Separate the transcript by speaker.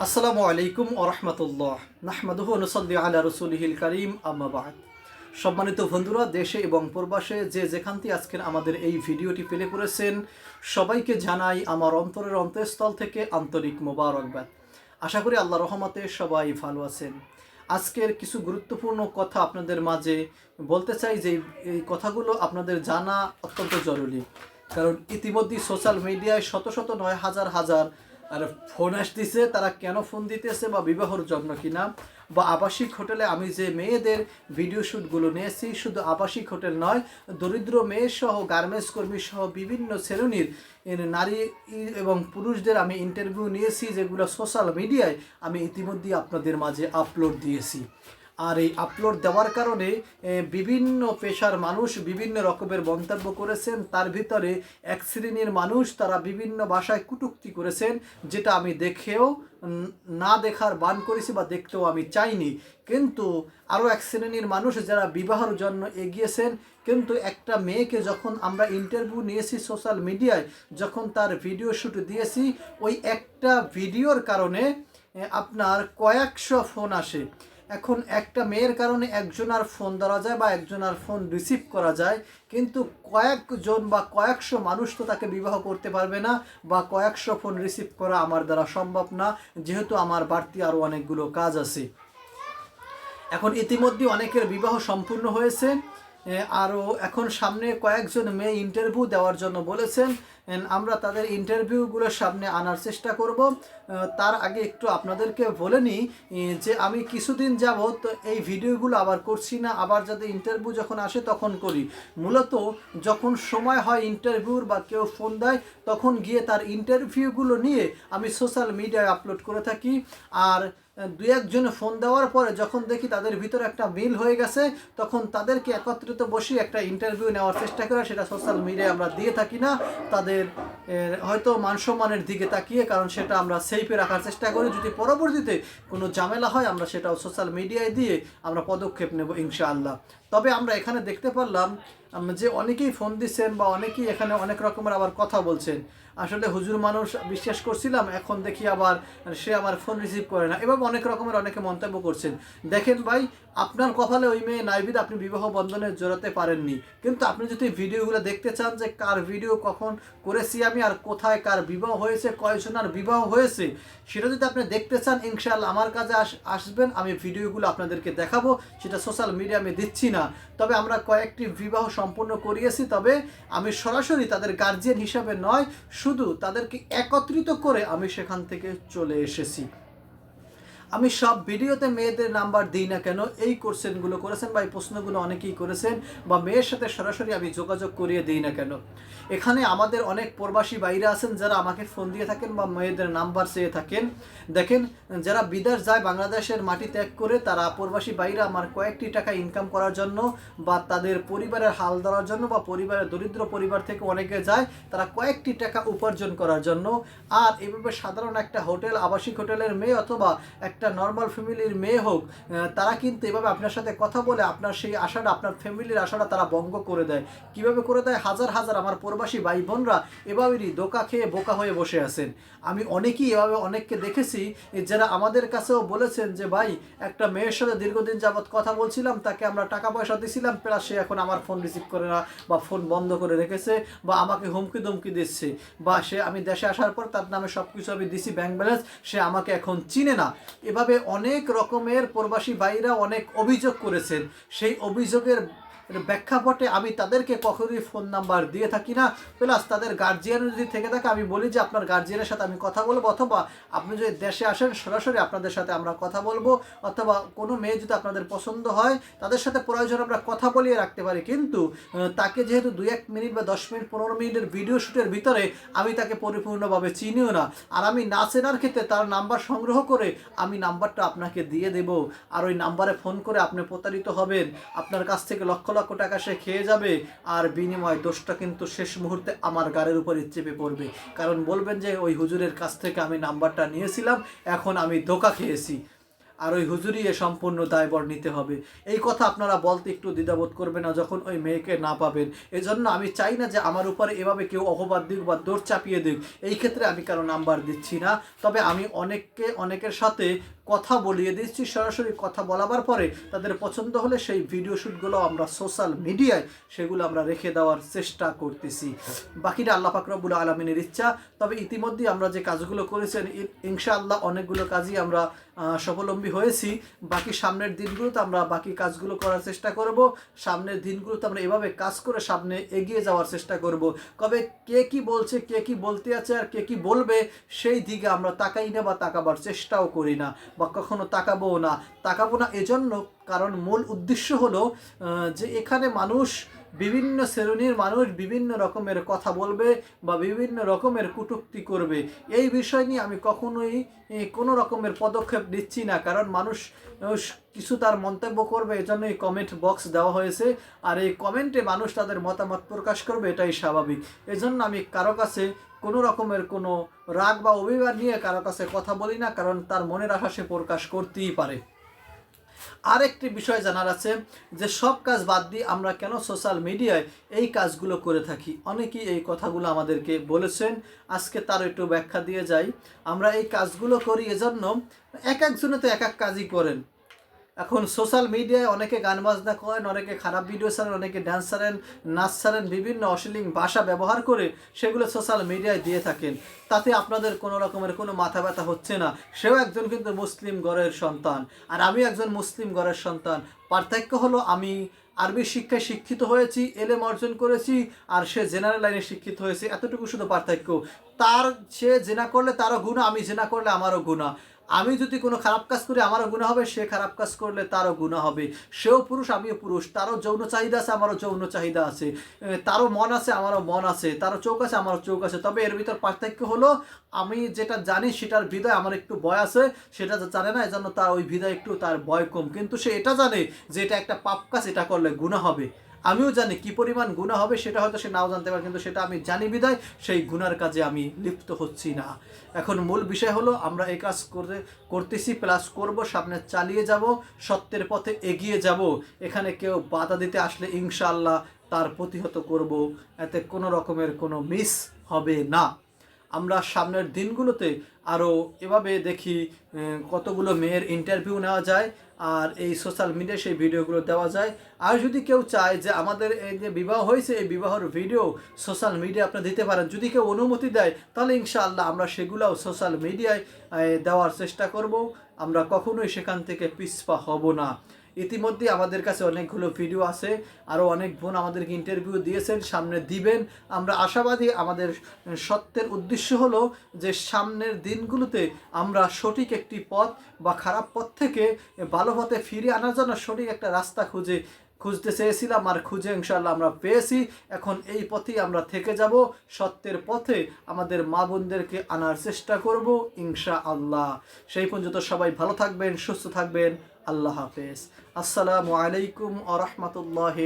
Speaker 1: আসসালামু আলাইকুম ওরহমতুল্লাহ নাহমাদুহু নসল্লি আলা রসুলহিল করিম আম্মাবাদ সম্মানিত বন্ধুরা, দেশে এবং প্রবাসে যে যেখান থেকে আজকের আমাদের এই ভিডিওটি পেলে করেছেন, সবাইকে জানাই আমার অন্তরের অন্তঃস্থল থেকে আন্তরিক মোবারকবাদ। আশা করি আল্লাহ রহমতে সবাই ভালো আছেন। আজকের কিছু গুরুত্বপূর্ণ কথা আপনাদের মাঝে বলতে চাই যে এই কথাগুলো আপনাদের জানা অত্যন্ত জরুরি। কারণ ইতিমধ্যেই সোশ্যাল মিডিয়ায় শত শত নয় হাজার হাজার আর ফোন আসতেছে, তারা কেন ফোন দিতেছে বা বিবাহর জন্য কিনা বা আবাসিক হোটেলে আমি যে মেয়েদের ভিডিও শ্যুটগুলো নিয়েছি, শুধু আবাসিক হোটেল নয়, দরিদ্র মেয়ে সহ গার্মেন্টস কর্মী সহ বিভিন্ন শ্রেণির নারী এবং পুরুষদের আমি ইন্টারভিউ নিয়েছি, যেগুলো সোশ্যাল মিডিয়ায় আমি ইতিমধ্যেই আপনাদের মাঝে আপলোড দিয়েছি। আর এই আপলোড দেওয়ার কারণে বিভিন্ন পেশার মানুষ বিভিন্ন রকমের মন্তব্য করেছেন। তার ভিতরে এক শ্রেণির মানুষ তারা বিভিন্ন ভাষায় কুটুক্তি করেছেন, যেটা আমি দেখেও না দেখার বান করেছি বা দেখতেও আমি চাইনি। কিন্তু আরও এক শ্রেণির মানুষ যারা বিবাহর জন্য এগিয়েছেন, কিন্তু একটা মেয়েকে যখন আমরা ইন্টারভিউ নিয়েছি সোশ্যাল মিডিয়ায় যখন তার ভিডিও শ্যুট দিয়েছি, ওই একটা ভিডিওর কারণে আপনার কয়েকশো ফোন আসে। এখন একটা মেয়ের কারণে একজনার ফোন ধরা যায় বা একজনার ফোন রিসিভ করা যায়, কিন্তু কয়েকজন বা কয়েকশো মানুষ তো তাকে বিবাহ করতে পারবে না বা কয়েকশো ফোন রিসিভ করা আমার দ্বারা সম্ভব না, যেহেতু আমার বাড়তি আরও অনেকগুলো কাজ আছে। এখন ইতিমধ্যে অনেকের বিবাহ সম্পূর্ণ হয়েছে আরও এখন সামনে কয়েকজন মেয়ে ইন্টারভিউ দেওয়ার জন্য বলেছেন আমরা তাদের ইন্টারভিউগুলোর সামনে আনার চেষ্টা করব। তার আগে একটু আপনাদেরকে বলে নিই যে আমি কিছুদিন যাবৎ এই ভিডিওগুলো আবার করছি না, আবার যাতে ইন্টারভিউ যখন আসে তখন করি। মূলত যখন সময় হয় ইন্টারভিউর বা কেউ ফোন দেয়, তখন গিয়ে তার ইন্টারভিউগুলো নিয়ে আমি সোশ্যাল মিডিয়ায় আপলোড করে থাকি। আর দু একজনে ফোন দেওয়ার পরে যখন দেখি তাদের ভিতরে একটা মিল হয়ে গেছে, তখন তাদেরকে একত্রিত বসিয়ে একটা ইন্টারভিউ নেওয়ার চেষ্টা করে, সেটা সোশ্যাল মিডিয়ায় আমরা দিয়ে থাকি না। তাদের এর, হয়তো মানসম্মানের দিকে তাকিয়ে কারণ সেটা আমরা সেফে রাখার চেষ্টা করি। যদি পরবর্তীতে কোনো ঝামেলা হয় আমরা সেটাও সোশ্যাল মিডিয়ায় দিয়ে আমরা পদক্ষেপ নেব ইনশাআল্লাহ। তবে আমরা এখানে দেখতে পারলাম যে অনেকেই ফোন দিচ্ছেন বা অনেকেই এখানে অনেক রকমের আবার কথা বলছেন। আসলে হুজুর মানুষ বিশ্বাস করছিলাম, এখন দেখি আবার সে আমার ফোন রিসিভ করে না। এভাবে অনেক রকমের অনেকে মন্তব্য করছেন। দেখেন ভাই, আপনার কপালে ওই মেয়ে নাইবিদ আপনি বিবাহ বন্ধনে জড়াতে পারেননি। কিন্তু আপনি যদি ভিডিওগুলো দেখতে চান যে কার ভিডিও কখন করেছি আমি আর কোথায় কার বিবাহ হয়েছে কয়জনার বিবাহ হয়েছে, সেটা যদি আপনি দেখতে চান, ইনশাআল্লাহ আমার কাছে আস, আসবেন, আমি ভিডিওগুলো আপনাদেরকে দেখাবো। সেটা সোশ্যাল মিডিয়া আমি দিচ্ছি না। তবে আমরা কয়েকটি বিবাহ সম্পন্ন করিয়েছি, তবে আমি সরাসরি তাদের গার্জিয়ান হিসাবে নয়, শুধু তাদেরকে একত্রিত করে আমি সেখান থেকে চলে এসেছি। আমি সব ভিডিওতে মেয়েদের নাম্বার দিই না কেন? এই কোশ্চেনগুলো করেছেন বা এই প্রশ্নগুলো অনেকেই করেছেন বা মেয়ের সাথে সরাসরি আমি যোগাযোগ করিয়ে দিই না কেন? এখানে আমাদের অনেক প্রবাসী বাইরে আছেন যারা আমাকে ফোন দিয়ে থাকেন বা মেয়েদের নাম্বার চেয়ে থাকেন। দেখেন, যারা বিদেশ যায় বাংলাদেশের মাটি ত্যাগ করে, তারা প্রবাসী বাইরে আমার কয়েকটি টাকা ইনকাম করার জন্য বা তাদের পরিবারের হাল ধরার জন্য বা পরিবারের দরিদ্র পরিবার থেকে অনেকে যায়, তারা কয়েকটি টাকা উপার্জন করার জন্য। আর এভাবে সাধারণ একটা হোটেল, আবাসিক হোটেলের মেয়ে অথবা একটা নর্মাল ফ্যামিলির মেয়ে হোক তারা কিন্তু এভাবে আপনার সাথে কথা বলে আপনার সেই আশাটা, আপনার ফ্যামিলির আশাটা তারা ভঙ্গ করে দেয়। কীভাবে করে দেয়? হাজার হাজার আমার প্রবাসী ভাই বোনরা এভাবেই দোকা খেয়ে বোকা হয়ে বসে আছেন। আমি অনেকেই এভাবে অনেককে দেখেছি যারা আমাদের কাছেও বলেছেন যে, ভাই, একটা মেয়ের সাথে দীর্ঘদিন যাবৎ কথা বলছিলাম, তাকে আমরা টাকা পয়সা দিছিলাম, প্লাস সে এখন আমার ফোন রিসিভ করে না বা ফোন বন্ধ করে রেখেছে বা আমাকে হুমকি ধমকি দিচ্ছে বা সে, আমি দেশে আসার পর তার নামে সব কিছু আমি দিছি ব্যাংক ব্যালেন্স সে আমাকে এখন চিনে না। এভাবে অনেক রকমের প্রবাসী ভাইরা অনেক অভিযোগ করেছেন। সেই অভিযোগের প্রেক্ষাপটে আমি তাদেরকে কখনোই ফোন নাম্বার দিয়ে থাকি না। প্লাস তাদের গার্জিয়ান যদি থেকে থাকে, আমি বলি যে আপনার গার্জিয়ানের সাথে আমি কথা বলব, অথবা আপনি যদি দেশে আসেন, সরাসরি আপনাদের সাথে আমরা কথা বলব, অথবা কোনো মেয়ে যদি আপনাদের পছন্দ হয়, তাদের সাথে প্রয়োজন আমরা কথা বলিয়ে রাখতে পারি। কিন্তু তাকে যেহেতু দুই এক মিনিট বা দশ মিনিট, পনেরো মিনিটের ভিডিও শ্যুটের ভিতরে আমি তাকে পরিপূর্ণভাবে চিনিও না। আর আমি না চেনার ক্ষেত্রে তার নাম্বার সংগ্রহ করে আমি নাম্বারটা আপনাকে দিয়ে দেব। আর ওই নাম্বারে ফোন করে আপনি প্রতারিত হবেন। আপনার কাছ থেকে লক্ষ লক্ষ টাকা সে খেয়ে যাবে, আর বিনিময় দোষটা কিন্তু শেষ মুহূর্তে আমার গাড়ির উপরে চেপে পড়বে। কারণ বলবেন যে, ওই হুজুরের কাছ থেকে আমি নাম্বারটা নিয়েছিলাম, এখন আমি ধোকা খেয়েছি। আর ওই হুজুরিয়ে সম্পূর্ণ দায়বর নিতে হবে। এই কথা আপনারা বলতে একটু দ্বিধাবোধ করবে না, যখন ওই মেয়েকে না পাবেন। এজন্য আমি চাই না যে, আমার উপরে এভাবে কেউ অপবাদ দিক বা দৌড় চাপিয়ে দিক। এই ক্ষেত্রে আমি কারও নাম্বার দিচ্ছি না। তবে আমি অনেককে, অনেকের সাথে কথা বলিয়ে দিচ্ছি সরাসরি কথা বলাবার পরে তাদের পছন্দ হলে সেই ভিডিও শ্যুটগুলো আমরা সোশ্যাল মিডিয়ায় সেগুলো আমরা রেখে দেওয়ার চেষ্টা করতেছি। বাকিটা আল্লাহ ফাকরাবুল আলমিনের ইচ্ছা। তবে ইতিমধ্যে আমরা যে কাজগুলো করেছেন ইনশাআল্লাহ অনেকগুলো কাজই আমরা স্বাবলম্বী হয়েছি। বাকি সামনের দিনগুলোতে আমরা বাকি কাজগুলো করার চেষ্টা করব। সামনের দিনগুলোতে আমরা এভাবে কাজ করে সামনে এগিয়ে যাওয়ার চেষ্টা করব। কবে কে কি বলছে, কে কি বলতে আছে আর কে কি বলবে, সেই দিকে আমরা তাকাই না বা তাকাবার চেষ্টাও করি না। বা কখনো তাকাবো না। তাকাবো না এজন্য কারণ মূল উদ্দেশ্য হলো যে এখানে মানুষ বিভিন্ন শ্রেণির মানুষ বিভিন্ন রকমের কথা বলবে বা বিভিন্ন রকমের কটূক্তি করবে। এই বিষয় নিয়ে আমি কখনোই কোনো রকমের পদক্ষেপ নিচ্ছি না। কারণ মানুষ কিছু তার মন্তব্য করবে এজন্য এই কমেন্ট বক্স দেওয়া হয়েছে। আর এই কমেন্টে মানুষ তাদের মতামত প্রকাশ করবে, এটাই স্বাভাবিক। এজন্য আমি কারও কাছে কোনো রকমের কোনো রাগ বা অভিমান নিয়ে কারও কাছে কথা বলি না, কারণ তার মনের আশা সে প্রকাশ করতেই পারে। আরেকটি বিষয় জানার আছে যে সব কাজ বাদ দিয়ে আমরা কেন সোশ্যাল মিডিয়ায় এই কাজগুলো করে থাকি? অনেকেই এই কথাগুলো আমাদেরকে বলেছেন। আজকে তার একটু ব্যাখ্যা দিয়ে যাই। আমরা এই কাজগুলো করি এজন্য এক একজনে তো এক এক কাজই করেন। এখন সোশ্যাল মিডিয়ায় অনেকে গান বাজনা করেন, অনেকে খারাপ ভিডিও ছাড়েন, অনেকে ড্যান্স ছাড়েন, নাচ ছাড়েন, বিভিন্ন অশ্লীল ভাষা ব্যবহার করে সেগুলো সোশ্যাল মিডিয়ায় দিয়ে থাকেন। তাতে আপনাদের কোনো রকমের কোনো মাথা ব্যথা হচ্ছে না। সেও একজন কিন্তু মুসলিম গড়ের সন্তান। আর আমি একজন মুসলিম ঘরের সন্তান। পার্থক্য হলো আমি আরবি শিক্ষায় শিক্ষিত হয়েছি, এলেম অর্জন করেছি, আর সে জেনারেল লাইনে শিক্ষিত হয়েছে। এতটুকু শুধু পার্থক্য। তার সে জেনা করলে তারও গুণা আমি জেনা করলে আমারও গুণা আমি যদি কোনো খারাপ কাজ করি, আমারও গুণা হবে, সে খারাপ কাজ করলে তারও গুণা হবে। সেও পুরুষ, আমিও পুরুষ, তারও যৌন চাহিদা আছে, আমারও যৌন চাহিদা আছে। তারও মন আছে, আমারও মন আছে। তারও চোখ আছে, আমারও চোখ আছে। তবে এর ভিতর পার্থক্য হলো, আমি যেটা জানি সেটার হৃদয় আমার একটু ভয় আছে, সেটা জানে না, এজন্য তার ওই হৃদয় একটু তার ভয় কম। কিন্তু সে এটা জানে যে এটা একটা পাপ কাজ, এটা করলে গুণা হবে। আমিও জানি কি পরিমাণ গুণা হবে, সেটা হয়তো সে নাও জানতে পারে, কিন্তু সেটা আমি জানি বিদায় সেই গুনার কাজে আমি লিপ্ত হচ্ছি না। এখন মূল বিষয় হলো, আমরা এই কাজ করে, করতেছি প্লাস করব, সামনে চালিয়ে যাব, সত্যের পথে এগিয়ে যাব। এখানে কেউ বাধা দিতে আসলে ইনশাআল্লাহ তার প্রতিহত করব। এতে কোনো রকমের কোনো মিস হবে না। আমরা সামনের দিনগুলোতে আরও এভাবে দেখি কতগুলো মেয়ের ইন্টারভিউ নেওয়া যায়। আর এই সোশ্যাল মিডিয়ায় সেই ভিডিওগুলো দেওয়া যায়। আর যদি কেউ চায় যে আমাদের এই যে বিবাহ হয়েছে, এই বিবাহর ভিডিও সোশ্যাল মিডিয়া আপনি দিতে পারেন। যদি কেউ অনুমতি দেয়, তাহলে ইনশাআল্লাহ আমরা সেগুলোও সোশ্যাল মিডিয়ায় দেওয়ার চেষ্টা করব। আমরা কখনোই সেখান থেকে পিছপা হব না। ইতিমধ্যে আমাদের কাছে অনেকগুলো ভিডিও আছে আরও অনেক বোন আমাদেরকে ইন্টারভিউ দিয়েছেন, সামনে দিবেন। আমরা আশাবাদী আমাদের সত্যের উদ্দেশ্য হলো যে সামনের দিনগুলোতে আমরা সঠিক একটি পথ বা খারাপ পথ থেকে ভালো পথে ফিরে আনার জন্য সঠিক একটা রাস্তা খুঁজে, খুঁজতে চেয়েছিলাম আর খুঁজে ইনশাল্লাহ আমরা পেয়েছি। এখন এই পথেই আমরা থেকে যাব। সত্যের পথে আমাদের মা বোনদেরকে আনার চেষ্টা করব ইনশা আল্লাহ সেই পর্যন্ত সবাই ভালো থাকবেন, সুস্থ থাকবেন। আল্লাহ হাফেজ। আসসালামু আলাইকুম আ রহমতুল্লাহ